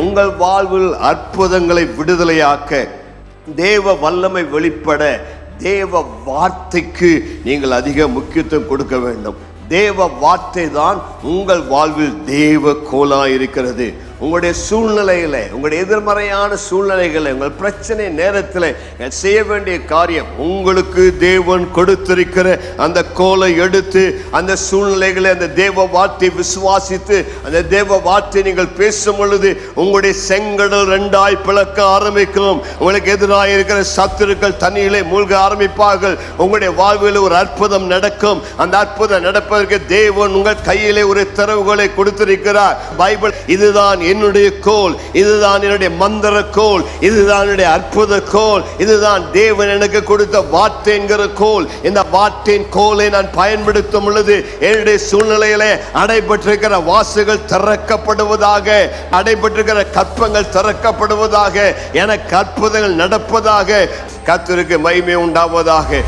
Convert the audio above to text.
உங்கள் வாழ்வில் அற்புதங்களை விடுதலையாக்க தேவ வல்லமை வெளிப்பட தேவ வார்த்தைக்கு நீங்கள் அதிக முக்கியத்துவம் கொடுக்க வேண்டும். தேவ வார்த்தை தான் உங்கள் வாழ்வில் தேவ கோலா இருக்கிறது உங்களுடைய சூழ்நிலையில உங்களுடைய எதிர்மறையான சூழ்நிலைகளை உங்கள் பிரச்சனை நேரத்தில் செய்ய வேண்டிய காரியம் உங்களுக்கு தேவன் கொடுத்திருக்கிற அந்த கோலை எடுத்து அந்த சூழ்நிலைகளை அந்த தேவ வார்த்தை விசுவாசித்து அந்த தேவ வார்த்தை நீங்கள் பேசும் பொழுது உங்களுடைய செங்கடல் ரெண்டாய் பிளக்க ஆரம்பிக்கும். உங்களுக்கு எதிராக இருக்கிற சத்துருக்கள் தண்ணியிலே மூழ்க ஆரம்பிப்பார்கள். உங்களுடைய வாழ்வில் ஒரு அற்புதம் நடக்கும். அந்த அற்புதம் நடப்பதற்கு தேவன் உங்கள் கையிலே ஒரு திறவுகளை கொடுத்திருக்கிறார். பைபிள் இதுதான் என்னுடைய கோல் இதுதான் என்னுடைய மந்திர கோல் இதுதான் என்னுடைய அற்புத கோல் இதுதான் தேவன் எனக்கு கொடுத்த வார்த்தைங்கிற கோல். இந்த வார்த்தையின் கோலை நான் பயன்படுத்தும் பொழுது என்னுடைய சூழ்நிலையிலே அடைபட்டிருக்கிற வாசுகள் திறக்கப்படுவதாக அடைபட்டிருக்கிற கற்பங்கள் திறக்கப்படுவதாக எனக்கு அற்புதங்கள் நடப்பதாக கத்திற்கு மகிமை உண்டாவதாக.